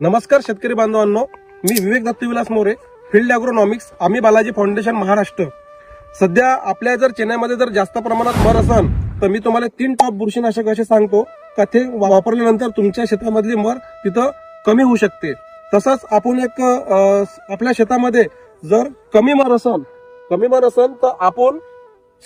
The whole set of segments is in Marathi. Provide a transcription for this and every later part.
नमस्कार शेतकरी बांधवांनो मी विवेक दत्तविलास मोरे फील्ड अॅग्रोनॉमिक्स आम्ही बालाजी फाउंडेशन महाराष्ट्र. सध्या आपल्या जर चेन्नईमध्ये जर जास्त प्रमाणात मर असेल तर मी तुम्हाला तीन टॉप बुरशीनाशक असे सांगतो. का ते वापरल्यानंतर तुमच्या शेतामधली मर तिथं कमी होऊ शकते. तसंच आपण एक आपल्या शेतामध्ये जर कमी मर असेल कमी मर असेल तर आपण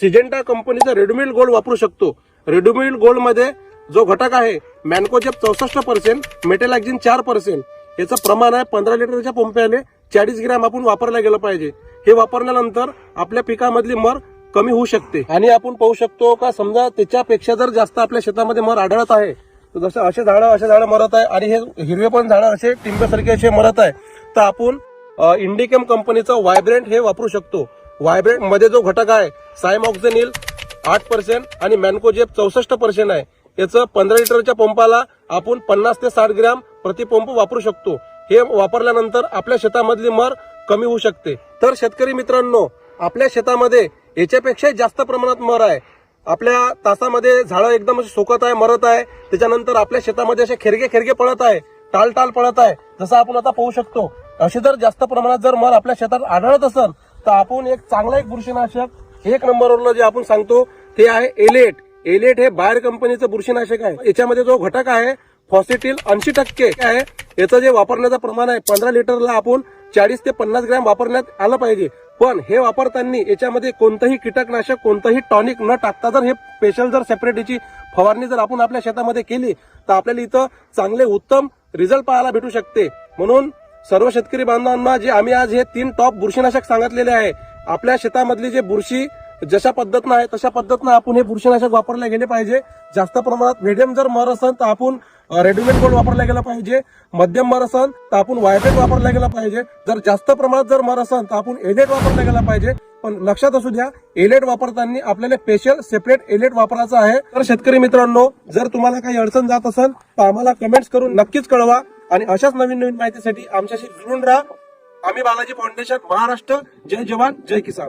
सिजेंटा कंपनीचा रेडमिल गोल्ड वापरू शकतो. रेडमिल गोल्डमध्ये जो घटक आहे मॅनकोजेप चौसष्ट पर्सेंट मेटेलॅक्झिन चार पर्सेंट याचं प्रमाण आहे पंधरा लिटरच्या पंप्याने चाळीस ग्रॅम आपण वापरला गेलं पाहिजे. हे वापरल्यानंतर आपल्या पिकामधली मर कमी होऊ शकते. आणि आपण पाहू शकतो का समजा त्याच्यापेक्षा जर जास्त आपल्या शेतामध्ये मर आढळत आहे तर जसं असे झाडं असे झाडं मरत आहे आणि हे हिरवे पण झाडं असे टिंब्यासारखे असे मरत आहे तर आपण इंडिकेम कंपनीचं व्हायब्रेंट हे वापरू शकतो. व्हायब्रेंटमध्ये जो घटक आहे सायमॉक्झेनिल आठ पर्सेंट आणि मॅनकोजेप चौसष्ट पर्सेंट आहे. याचं पंधरा लिटरच्या पंपाला आपण पन्नास ते साठ ग्रॅम प्रतिपंप वापरू शकतो. हे वापरल्यानंतर आपल्या शेतामधली मर कमी होऊ शकते. तर शेतकरी मित्रांनो आपल्या शेतामध्ये याच्यापेक्षा जास्त प्रमाणात मर आहे. आपल्या तासामध्ये झाडं एकदम अशी सोकत आहे मरत आहे. त्याच्यानंतर आपल्या शेतामध्ये असे खेरगे खेरगे पडत आहे. टाल टाल पडत आहे. जसं आपण आता पाहू शकतो असे जर जास्त प्रमाणात जर मर आपल्या शेतात आढळत असेल तर आपण एक चांगला एक बुरशीनाशक एक नंबरवरलं जे आपण सांगतो ते आहे एलेट. एलेट हे बाहेर कंपनीचं बुरशीनाशक आहे. याच्यामध्ये जो घटक आहे फॉसिटिल ऐंशी टक्के आहे. याचं जे वापरण्याचं प्रमाण आहे पंधरा लिटरला आपण चाळीस ते पन्नास ग्रॅम वापरण्यात आलं पाहिजे. पण हे वापरताना याच्यामध्ये कोणतंही कीटकनाशक कोणतंही टॉनिक न टाकता जर हे स्पेशल जर सेपरेट याची फवारणी जर आपण आपल्या शेतामध्ये केली तर आपल्याला इथं चांगले उत्तम रिझल्ट पाहायला भेटू शकते. म्हणून सर्व शेतकरी बांधवांना जे आम्ही आज हे तीन टॉप बुरशीनाशक सांगितलेले आहे आपल्या शेतामधली जे बुरशी जशा पद्धतीनं आहे तशा पद्धतीनं आपण हे बुरशीनाशक वापरले गेले पाहिजे. जास्त प्रमाणात मिडियम जर मर असेल तर आपण रेडीमेड गोल्ड वापरला गेला पाहिजे. मध्यम मर असेल तर आपण वायफेट वापरला गेला पाहिजे. जर जास्त प्रमाणात जर मर असेल तर आपण एलेट वापरला गेला पाहिजे. पण लक्षात असू द्या एलेट वापरताना आपल्याला स्पेशल सेपरेट एलेट वापरायचं आहे. तर शेतकरी मित्रांनो जर तुम्हाला काही अडचण जात असेल तर आम्हाला कमेंट्स करून नक्कीच कळवा. आणि अशाच नवीन नवीन माहितीसाठी आमच्याशी जुळून राहा. आम्ही बालाजी फाउंडेशन महाराष्ट्र. जय जवान जय किसान.